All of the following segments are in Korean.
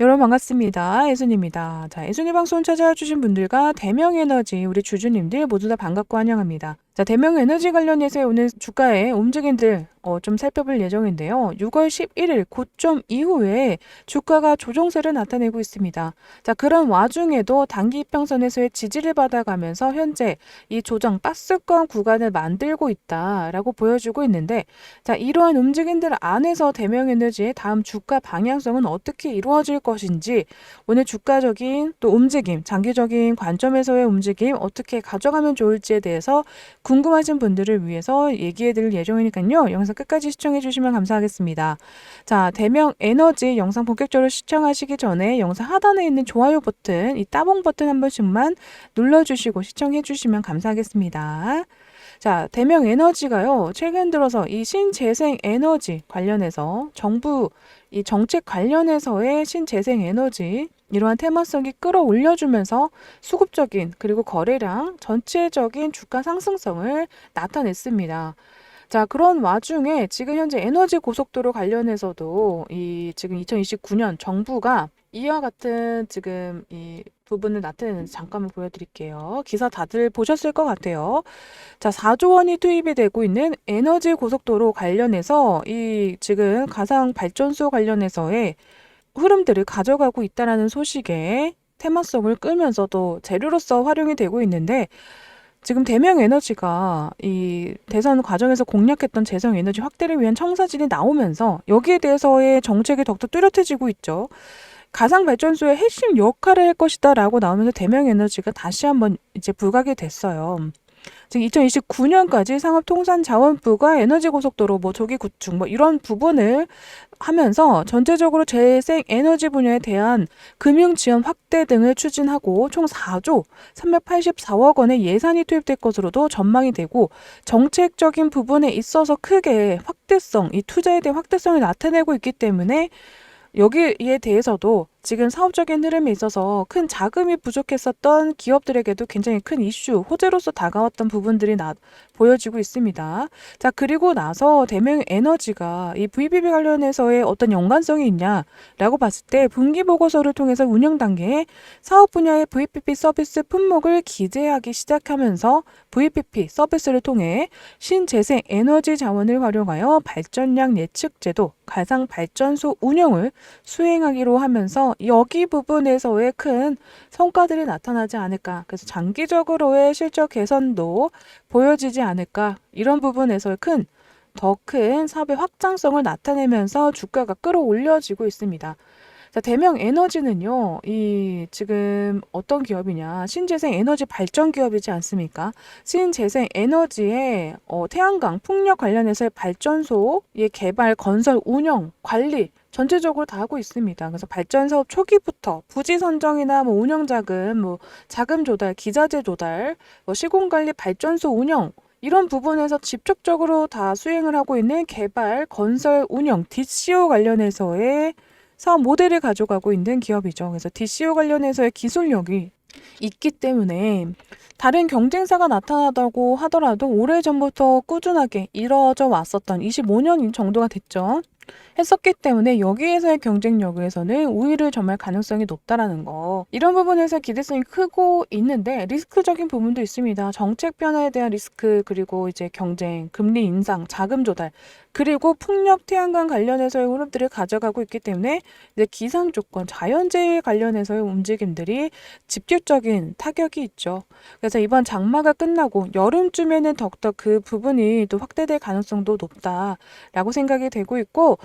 여러분 반갑습니다. 예순입니다. 자, 예순이 방송 찾아와 주신 분들과 대명에너지 우리 주주님들 모두 다 반갑고 환영합니다. 자, 대명 에너지 관련 해서 오늘 주가의 움직임들 어, 좀 살펴볼 예정인데요. 6월 11일 고점 이후에 주가가 조정세를 나타내고 있습니다. 자, 그런 와중에도 단기 이평선에서의 지지를 받아가면서 현재 이 조정 박스권 구간을 만들고 있다라고 보여주고 있는데 자, 이러한 움직임들 안에서 대명 에너지의 다음 주가 방향성은 어떻게 이루어질 것인지 오늘 주가적인 또 움직임, 장기적인 관점에서의 움직임 어떻게 가져가면 좋을지에 대해서 궁금하신 분들을 위해서 얘기해 드릴 예정이니까요. 영상 끝까지 시청해 주시면 감사하겠습니다. 자, 대명 에너지 영상 본격적으로 시청하시기 전에 영상 하단에 있는 좋아요 버튼, 이 따봉 버튼 한 번씩만 눌러 주시고 시청해 주시면 감사하겠습니다. 자, 대명 에너지가요, 최근 들어서 이 신재생 에너지 관련해서 정부 이 정책 관련해서의 신재생 에너지 이러한 테마성이 끌어올려주면서 수급적인 그리고 거래량 전체적인 주가 상승성을 나타냈습니다. 자, 그런 와중에 지금 현재 에너지 고속도로 관련해서도 이 지금 2029년 정부가 이와 같은 지금 이 부분을 나타내는지 잠깐만 보여드릴게요. 기사 다들 보셨을 것 같아요. 자, 4조 원이 투입이 되고 있는 에너지 고속도로 관련해서 이 지금 가상 발전소 관련해서의 흐름들을 가져가고 있다라는 소식에 테마성을 끌면서도 재료로서 활용이 되고 있는데 지금 대명 에너지가 이 대선 과정에서 공략했던 재생 에너지 확대를 위한 청사진이 나오면서 여기에 대해서의 정책이 더욱더 뚜렷해지고 있죠. 가상 발전소의 핵심 역할을 할 것이다라고 나오면서 대명 에너지가 다시 한번 이제 부각이 됐어요. 지금 2029년까지 상업통상자원부가 에너지 고속도로 뭐 조기 구축 뭐 이런 부분을 하면서 전체적으로 재생 에너지 분야에 대한 금융 지원 확대 등을 추진하고 총 4조 384억 원의 예산이 투입될 것으로도 전망이 되고 정책적인 부분에 있어서 크게 확대성, 이 투자에 대한 확대성을 나타내고 있기 때문에 여기에 대해서도 지금 사업적인 흐름에 있어서 큰 자금이 부족했었던 기업들에게도 굉장히 큰 이슈, 호재로서 다가왔던 부분들이 나, 보여지고 있습니다. 자, 그리고 나서 대명 에너지가 이 VPP 관련해서의 어떤 연관성이 있냐라고 봤을 때 분기 보고서를 통해서 운영 단계에 사업 분야의 VPP 서비스 품목을 기재하기 시작하면서 VPP 서비스를 통해 신재생 에너지 자원을 활용하여 발전량 예측 제도, 가상 발전소 운영을 수행하기로 하면서 여기 부분에서의 큰 성과들이 나타나지 않을까. 그래서 장기적으로의 실적 개선도 보여지지 않을까. 이런 부분에서의 큰, 더 큰 사업의 확장성을 나타내면서 주가가 끌어올려지고 있습니다. 자, 대명 에너지는요, 이 지금 어떤 기업이냐, 신재생 에너지 발전 기업이지 않습니까? 신재생 에너지의 어, 태양광 풍력 관련해서의 발전소의 개발, 건설, 운영, 관리 전체적으로 다 하고 있습니다. 그래서 발전 사업 초기부터 부지 선정이나 뭐 운영 자금, 뭐 자금 조달, 기자재 조달, 뭐 시공 관리, 발전소 운영 이런 부분에서 직접적으로 다 수행을 하고 있는 개발, 건설, 운영, DCO 관련해서의 사업 모델을 가져가고 있는 기업이죠. 그래서 DCO 관련해서의 기술력이 있기 때문에 다른 경쟁사가 나타나다고 하더라도 오래전부터 꾸준하게 이루어져 왔었던 25년 정도가 됐죠. 했었기 때문에 여기에서의 경쟁력에서는 우위를 점할 가능성이 높다라는 거. 이런 부분에서 기대성이 크고 있는데 리스크적인 부분도 있습니다. 정책 변화에 대한 리스크 그리고 이제 경쟁, 금리 인상, 자금 조달 그리고 풍력 태양광 관련해서의 흐름들을 가져가고 있기 때문에 이제 기상 조건, 자연재해 관련해서의 움직임들이 집중적인 타격이 있죠. 그래서 이번 장마가 끝나고 여름쯤에는 더욱더 그 부분이 또 확대될 가능성도 높다라고 생각이 되고 있고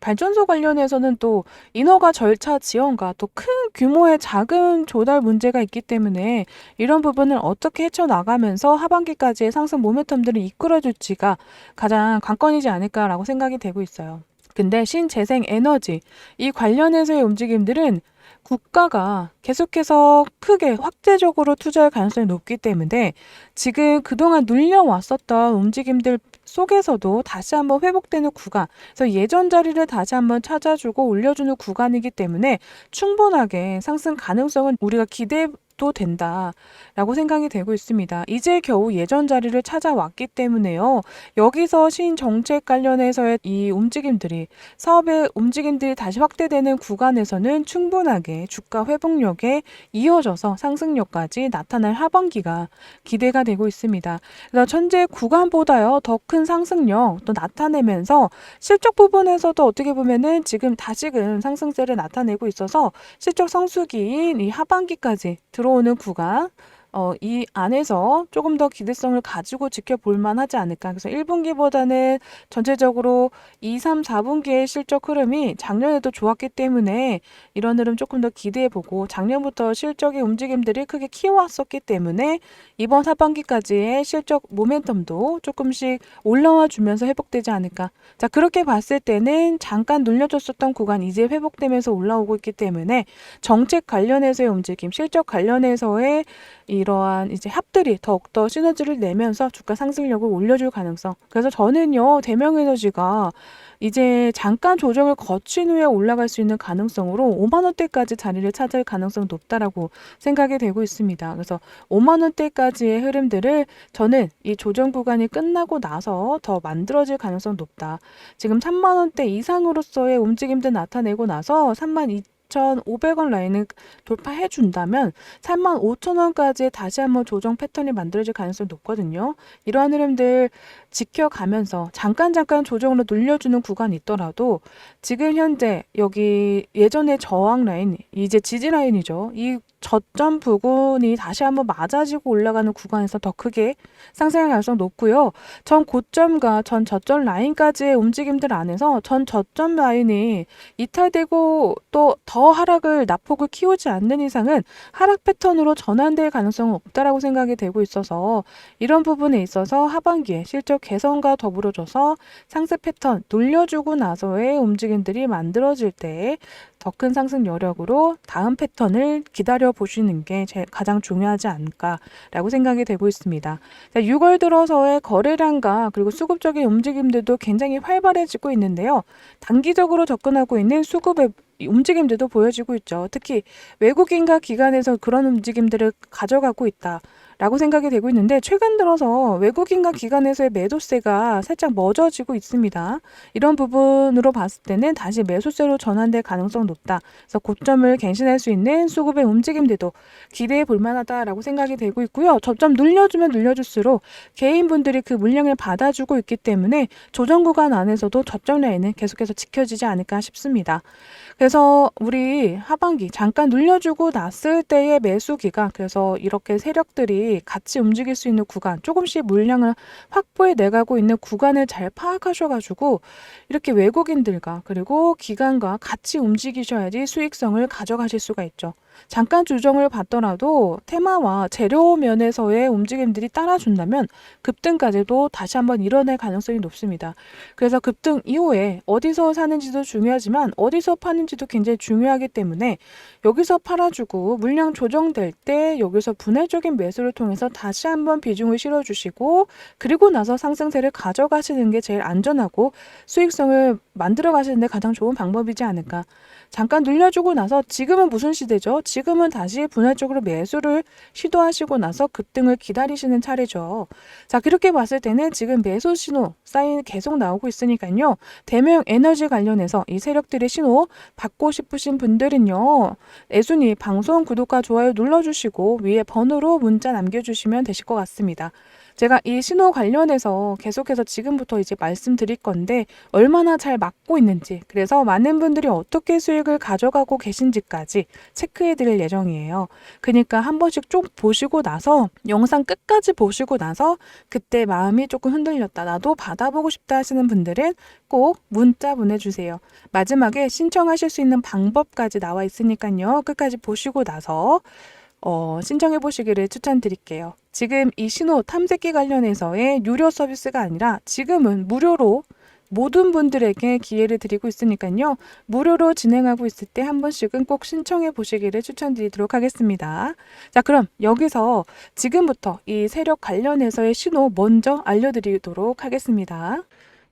발전소 관련해서는 또 인허가 절차 지연과 또 큰 규모의 자금 조달 문제가 있기 때문에 이런 부분을 어떻게 헤쳐나가면서 하반기까지의 상승 모멘텀들을 이끌어줄지가 가장 관건이지 않을까라고 생각이 되고 있어요. 근데 신재생 에너지 이 관련해서의 움직임들은 국가가 계속해서 크게 확대적으로 투자할 가능성이 높기 때문에 지금 그동안 눌려왔었던 움직임들 속에서도 다시 한번 회복되는 구간, 그래서 예전 자리를 다시 한번 찾아주고 올려주는 구간이기 때문에 충분하게 상승 가능성은 우리가 기대 가 도 된다라고 생각이 되고 있습니다. 이제 겨우 예전 자리를 찾아왔기 때문에요. 여기서 신 정책 관련해서의 이 움직임들이 사업의 움직임들이 다시 확대되는 구간에서는 충분하게 주가 회복력에 이어져서 상승력까지 나타날 하반기가 기대가 되고 있습니다. 그래서 현재 구간보다요 더 큰 상승력 또 나타내면서 실적 부분에서도 어떻게 보면은 지금 다시금 상승세를 나타내고 있어서 실적 성수기인 이 하반기까지 들어 오는 구간 어, 이 안에서 조금 더 기대성을 가지고 지켜볼 만하지 않을까. 그래서 1분기보다는 전체적으로 2, 3, 4분기의 실적 흐름이 작년에도 좋았기 때문에 이런 흐름 조금 더 기대해보고 작년부터 실적의 움직임들이 크게 키워왔었기 때문에 이번 하반기까지의 실적 모멘텀도 조금씩 올라와 주면서 회복되지 않을까. 자, 그렇게 봤을 때는 잠깐 눌려졌었던 구간 이제 회복되면서 올라오고 있기 때문에 정책 관련해서의 움직임, 실적 관련해서의 이 러한 이제 합들이 더욱더 시너지를 내면서 주가 상승력을 올려줄 가능성. 그래서 저는요, 대명에너지가 이제 잠깐 조정을 거친 후에 올라갈 수 있는 가능성으로 5만 원대까지 자리를 찾을 가능성 높다라고 생각이 되고 있습니다. 그래서 5만 원대까지의 흐름들을 저는 이 조정 구간이 끝나고 나서 더 만들어질 가능성 높다. 지금 3만 원대 이상으로서의 움직임들 나타내고 나서 3만 2 2,500원 라인을 돌파해 준다면 35,000원까지 다시 한번 조정 패턴이 만들어질 가능성이 높거든요. 이러한 흐름들 지켜가면서 잠깐 잠깐 조정으로 눌려주는 구간이 있더라도 지금 현재 여기 예전의 저항 라인 이제 지지 라인이죠. 이 저점 부근이 다시 한번 맞아지고 올라가는 구간에서 더 크게 상승할 가능성 높고요. 전 고점과 전 저점 라인까지의 움직임들 안에서 전 저점 라인이 이탈되고 또 더 하락을 낙폭을 키우지 않는 이상은 하락 패턴으로 전환될 가능성은 없다라고 생각이 되고 있어서 이런 부분에 있어서 하반기에 실적 개선과 더불어져서 상승 패턴 돌려주고 나서의 움직임들이 만들어질 때 더 큰 상승 여력으로 다음 패턴을 기다려 보시는 게 제일 가장 중요하지 않을까라고 생각이 되고 있습니다. 자, 6월 들어서의 거래량과 그리고 수급적인 움직임들도 굉장히 활발해지고 있는데요. 단기적으로 접근하고 있는 수급의 움직임들도 보여지고 있죠. 특히 외국인과 기관에서 그런 움직임들을 가져가고 있다. 라고 생각이 되고 있는데 최근 들어서 외국인과 기관에서의 매도세가 살짝 멎어지고 있습니다. 이런 부분으로 봤을 때는 다시 매수세로 전환될 가능성 높다. 그래서 고점을 갱신할 수 있는 수급의 움직임들도 기대해 볼 만하다라고 생각이 되고 있고요. 저점 눌려주면 눌려줄수록 개인분들이 그 물량을 받아주고 있기 때문에 조정 구간 안에서도 저점 라인은 계속해서 지켜지지 않을까 싶습니다. 그래서 우리 하반기 잠깐 눌려주고 났을 때의 매수 기간 그래서 이렇게 세력 같이 움직일 수 있는 구간 조금씩 물량을 확보해 내가고 있는 구간을 잘 파악하셔가지고 이렇게 외국인들과 그리고 기관과 같이 움직이셔야지 수익성을 가져가실 수가 있죠. 잠깐 조정을 받더라도 테마와 재료 면에서의 움직임들이 따라준다면 급등까지도 다시 한번 일어날 가능성이 높습니다. 그래서 급등 이후에 어디서 사는지도 중요하지만 어디서 파는지도 굉장히 중요하기 때문에 여기서 팔아주고 물량 조정될 때 여기서 분할적인 매수를 통해서 다시 한번 비중을 실어주시고 그리고 나서 상승세를 가져가시는 게 제일 안전하고 수익성을 만들어 가시는 데 가장 좋은 방법이지 않을까. 잠깐 눌려주고 나서 지금은 무슨 시대죠? 지금은 다시 분할적으로 매수를 시도하시고 나서 급등을 기다리시는 차례죠. 자, 그렇게 봤을 때는 지금 매수 신호 사인 계속 나오고 있으니까요. 대명 에너지 관련해서 이 세력들의 신호 받고 싶으신 분들은요. 애순이 방송 구독과 좋아요 눌러주시고 위에 번호로 문자 남겨주시면 되실 것 같습니다. 제가 이 신호 관련해서 계속해서 지금부터 이제 말씀드릴 건데 얼마나 잘 맞고 있는지 그래서 많은 분들이 어떻게 수익을 가져가고 계신지까지 체크해 드릴 예정이에요. 그러니까 한 번씩 쭉 보시고 나서 영상 끝까지 보시고 나서 그때 마음이 조금 흔들렸다. 나도 받아보고 싶다 하시는 분들은 꼭 문자 보내주세요. 마지막에 신청하실 수 있는 방법까지 나와 있으니까요. 끝까지 보시고 나서 어, 신청해 보시기를 추천드릴게요. 지금 이 신호 탐색기 관련해서의 유료 서비스가 아니라 지금은 무료로 모든 분들에게 기회를 드리고 있으니까요. 무료로 진행하고 있을 때 한 번씩은 꼭 신청해 보시기를 추천드리도록 하겠습니다. 자, 그럼 여기서 지금부터 이 세력 관련해서의 신호 먼저 알려드리도록 하겠습니다.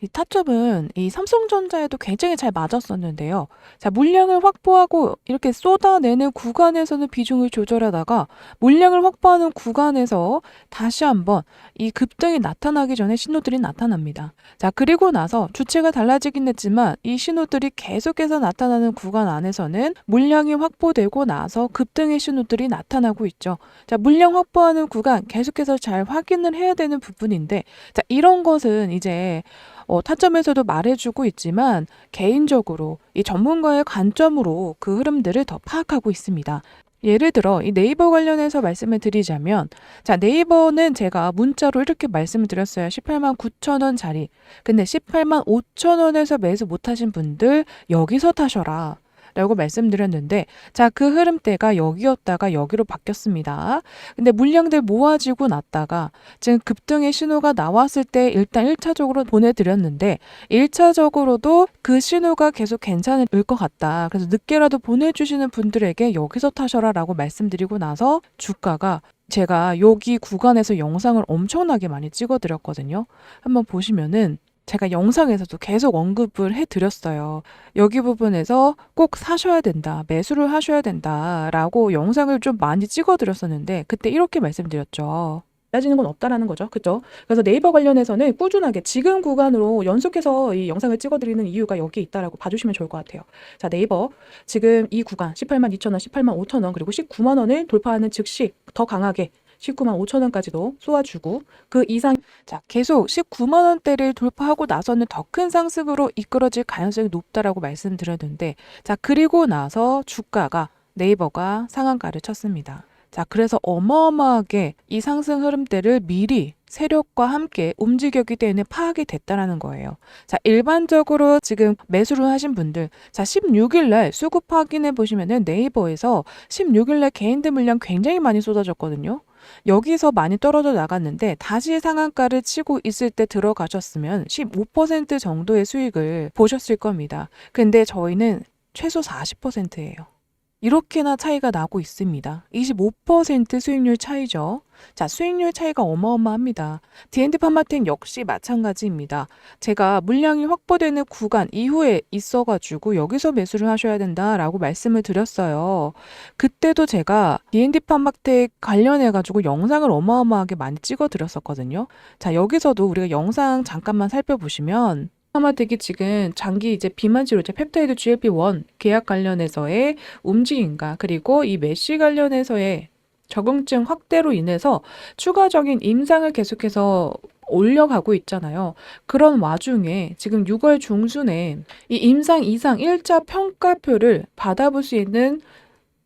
이 타점은 이 삼성전자에도 굉장히 잘 맞았었는데요. 자, 물량을 확보하고 이렇게 쏟아내는 구간에서는 비중을 조절하다가 물량을 확보하는 구간에서 다시 한번 이 급등이 나타나기 전에 신호들이 나타납니다. 자, 그리고 나서 주체가 달라지긴 했지만 이 신호들이 계속해서 나타나는 구간 안에서는 물량이 확보되고 나서 급등의 신호들이 나타나고 있죠. 자, 물량 확보하는 구간 계속해서 잘 확인을 해야 되는 부분인데 자, 이런 것은 이제 어, 타점에서도 말해주고 있지만 개인적으로 이 전문가의 관점으로 그 흐름들을 더 파악하고 있습니다. 예를 들어 이 네이버 관련해서 말씀을 드리자면 자 네이버는 제가 문자로 이렇게 말씀을 드렸어요. 18만 9천 원짜리. 근데 18만 5천 원에서 매수 못하신 분들 여기서 타셔라. 라고 말씀드렸는데 자 그 흐름대가 여기였다가 여기로 바뀌었습니다. 근데 물량들 모아지고 났다가 지금 급등의 신호가 나왔을 때 일단 1차적으로 보내드렸는데 1차적으로도 그 신호가 계속 괜찮을 것 같다. 그래서 늦게라도 보내주시는 분들에게 여기서 타셔라 라고 말씀드리고 나서 주가가 제가 여기 구간에서 영상을 엄청나게 많이 찍어드렸거든요. 한번 보시면은 제가 영상에서도 계속 언급을 해드렸어요. 여기 부분에서 꼭 사셔야 된다, 매수를 하셔야 된다 라고 영상을 좀 많이 찍어드렸었는데 그때 이렇게 말씀드렸죠. 달라지는 건 없다라는 거죠. 그죠? 그래서 네이버 관련해서는 꾸준하게 지금 구간으로 연속해서 이 영상을 찍어드리는 이유가 여기 있다라고 봐주시면 좋을 것 같아요. 자, 네이버 지금 이 구간 18만 2천 원, 18만 5천 원 그리고 19만 원을 돌파하는 즉시 더 강하게 19만 5천 원까지도 쏘아주고 그 이상 자 계속 19만 원대를 돌파하고 나서는 더 큰 상승으로 이끌어질 가능성이 높다라고 말씀드렸는데 자 그리고 나서 주가가 네이버가 상한가를 쳤습니다. 자 그래서 어마어마하게 이 상승 흐름대를 미리 세력과 함께 움직였기 때문에 파악이 됐다라는 거예요. 자, 일반적으로 지금 매수를 하신 분들, 자, 16일 날 수급 확인해 보시면은 네이버에서 16일 날 개인들 물량 굉장히 많이 쏟아졌거든요. 여기서 많이 떨어져 나갔는데 다시 상한가를 치고 있을 때 들어가셨으면 15% 정도의 수익을 보셨을 겁니다. 근데 저희는 최소 40%예요. 이렇게나 차이가 나고 있습니다. 25% 수익률 차이죠. 자, 수익률 차이가 어마어마합니다. D&D 파마텍 역시 마찬가지입니다. 제가 물량이 확보되는 구간 이후에 있어가지고 여기서 매수를 하셔야 된다라고 말씀을 드렸어요. 그때도 제가 D&D 파마텍 관련해가지고 영상을 어마어마하게 많이 찍어 드렸었거든요. 자, 여기서도 우리가 영상 잠깐만 살펴보시면 파마텍이 지금 장기 이제 비만 치료제 펩타이드 GLP-1 계약 관련해서의 움직임과 그리고 이 메시 관련해서의 적응증 확대로 인해서 추가적인 임상을 계속해서 올려가고 있잖아요. 그런 와중에 지금 6월 중순에 이 임상 이상 1차 평가표를 받아볼 수 있는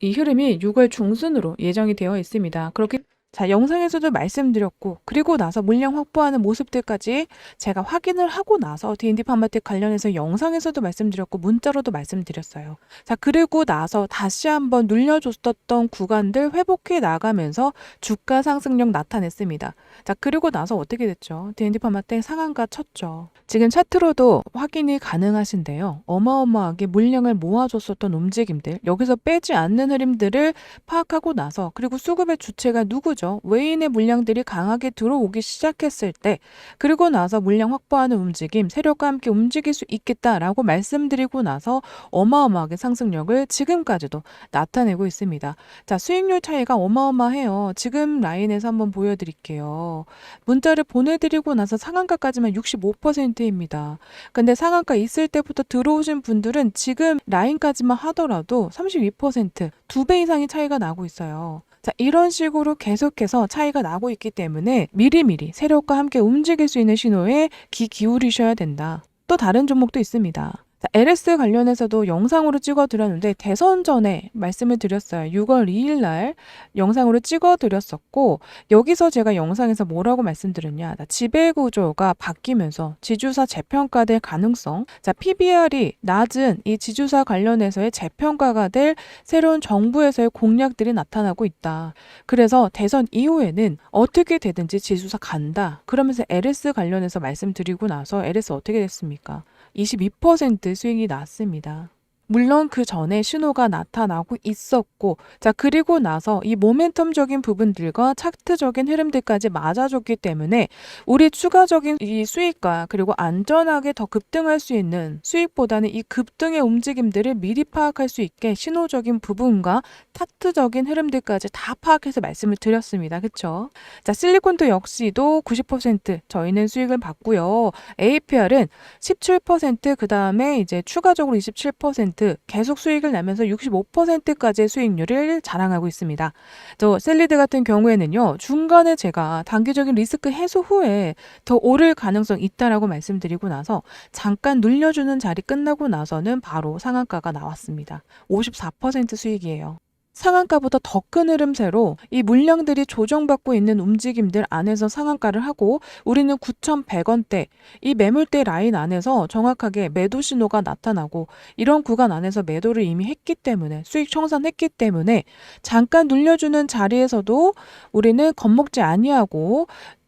이 흐름이 6월 중순으로 예정이 되어 있습니다. 그렇게 자, 영상에서도 말씀드렸고, 그리고 나서 물량 확보하는 모습들까지 제가 확인을 하고 나서 D&D 파마텍 관련해서 영상에서도 말씀드렸고, 문자로도 말씀드렸어요. 자, 그리고 나서 다시 한번 눌려줬었던 구간들 회복해 나가면서 주가 상승력 나타냈습니다. 자, 그리고 나서 어떻게 됐죠? D&D 파마텍 상한가 쳤죠. 지금 차트로도 확인이 가능하신데요. 어마어마하게 물량을 모아줬었던 움직임들, 여기서 빼지 않는 흐름들을 파악하고 나서, 그리고 수급의 주체가 누구죠? 거죠. 외인의 물량들이 강하게 들어오기 시작했을 때 그리고 나서 물량 확보하는 움직임, 세력과 함께 움직일 수 있겠다라고 말씀드리고 나서 어마어마하게 상승력을 지금까지도 나타내고 있습니다. 자, 수익률 차이가 어마어마해요. 지금 라인에서 한번 보여드릴게요. 문자를 보내드리고 나서 상한가까지만 65%입니다. 근데 상한가 있을 때부터 들어오신 분들은 지금 라인까지만 하더라도 32%, 두 배 이상의 차이가 나고 있어요. 자, 이런 식으로 계속해서 차이가 나고 있기 때문에 미리미리 세력과 함께 움직일 수 있는 신호에 귀 기울이셔야 된다. 또 다른 종목도 있습니다. 자, LS 관련해서도 영상으로 찍어 드렸는데 대선 전에 말씀을 드렸어요. 6월 2일 날 영상으로 찍어 드렸었고 여기서 제가 영상에서 뭐라고 말씀드렸냐? 지배 구조가 바뀌면서 지주사 재평가될 가능성. 자, PBR이 낮은 이 지주사 관련해서의 재평가가 될 새로운 정부에서의 공약들이 나타나고 있다. 그래서 대선 이후에는 어떻게 되든지 지주사 간다. 그러면서 LS 관련해서 말씀드리고 나서 LS 어떻게 됐습니까? 22% 수익이 났습니다. 물론 그 전에 신호가 나타나고 있었고, 자, 그리고 나서 이 모멘텀적인 부분들과 차트적인 흐름들까지 맞아줬기 때문에 우리 추가적인 이 수익과 그리고 안전하게 더 급등할 수 있는 수익보다는 이 급등의 움직임들을 미리 파악할 수 있게 신호적인 부분과 차트적인 흐름들까지 다 파악해서 말씀을 드렸습니다. 그쵸? 자, 실리콘도 역시도 90% 저희는 수익을 받고요. APR은 17%, 그 다음에 이제 추가적으로 27% 계속 수익을 내면서 65%까지의 수익률을 자랑하고 있습니다. 저 셀리드 같은 경우에는요, 중간에 제가 단기적인 리스크 해소 후에 더 오를 가능성 있다라고 말씀드리고 나서 잠깐 눌려주는 자리 끝나고 나서는 바로 상한가가 나왔습니다. 54% 수익이에요. 상한가보다 더 큰 흐름세로 이 물량들이 조정받고 있는 움직임들 안에서 상한가를 하고 우리는 9,100원대 이 매물대 라인 안에서 정확하게 매도 신호가 나타나고 이런 구간 안에서 매도를 이미 했기 때문에 수익 청산했기 때문에 잠깐 눌려주는 자리에서도 우리는 겁먹지 아니하고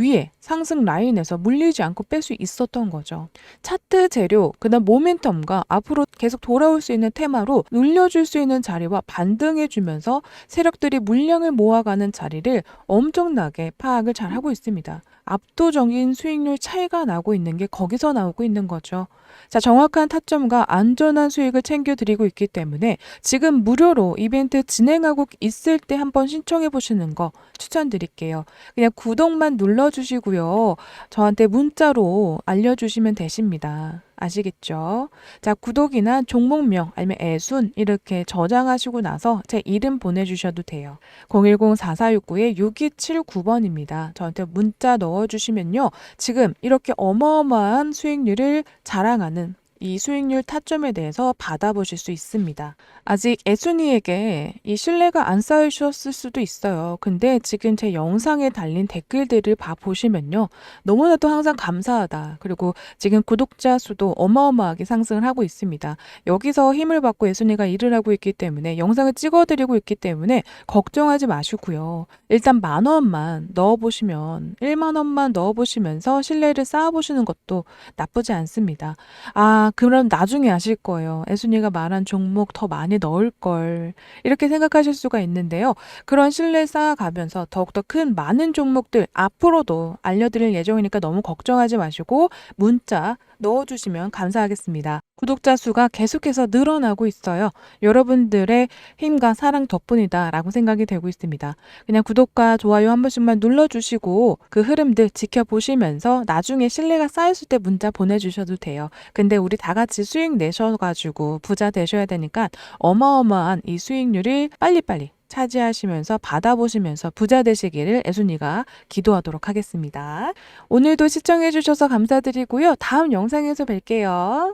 위에 상승 라인에서 물리지 않고 뺄 수 있었던 거죠. 차트 재료, 그다음 모멘텀과 앞으로 계속 돌아올 수 있는 테마로 눌려줄 수 있는 자리와 반등해주면서 세력들이 물량을 모아가는 자리를 엄청나게 파악을 잘 하고 있습니다. 압도적인 수익률 차이가 나고 있는 게 거기서 나오고 있는 거죠. 자, 정확한 타점과 안전한 수익을 챙겨드리고 있기 때문에 지금 무료로 이벤트 진행하고 있을 때 한번 신청해 보시는 거 추천드릴게요. 그냥 구독만 눌러주시고요. 저한테 문자로 알려주시면 되십니다. 아시겠죠? 자, 구독이나 종목명 아니면 애순 이렇게 저장하시고 나서 제 이름 보내주셔도 돼요. 010-4469-6279번입니다. 저한테 문자 넣어주시면요. 지금 이렇게 어마어마한 수익률을 자랑하는 이 수익률 타점에 대해서 받아보실 수 있습니다. 아직 애순이에게 이 신뢰가 안 쌓이셨을 수도 있어요. 근데 지금 제 영상에 달린 댓글들을 봐보시면요. 너무나도 항상 감사하다. 그리고 지금 구독자 수도 어마어마하게 상승을 하고 있습니다. 여기서 힘을 받고 애순이가 일을 하고 있기 때문에 영상을 찍어드리고 있기 때문에 걱정하지 마시고요. 일단 만 원만 넣어보시면 1만 원만 넣어보시면서 신뢰를 쌓아보시는 것도 나쁘지 않습니다. 아, 그럼 나중에 아실 거예요. 애순이가 말한 종목 더 많이 넣을 걸. 이렇게 생각하실 수가 있는데요. 그런 신뢰 쌓아가면서 더욱더 큰 많은 종목들 앞으로도 알려드릴 예정이니까 너무 걱정하지 마시고 문자 넣어주시면 감사하겠습니다. 구독자 수가 계속해서 늘어나고 있어요. 여러분들의 힘과 사랑 덕분이다 라고 생각이 되고 있습니다. 그냥 구독과 좋아요 한 번씩만 눌러주시고 그 흐름들 지켜보시면서 나중에 신뢰가 쌓였을 때 문자 보내주셔도 돼요. 근데 우리 다 같이 수익 내셔가지고 부자 되셔야 되니까 어마어마한 이 수익률을 빨리빨리 차지하시면서 받아보시면서 부자 되시기를 애순이가 기도하도록 하겠습니다. 오늘도 시청해주셔서 감사드리고요. 다음 영상에서 뵐게요.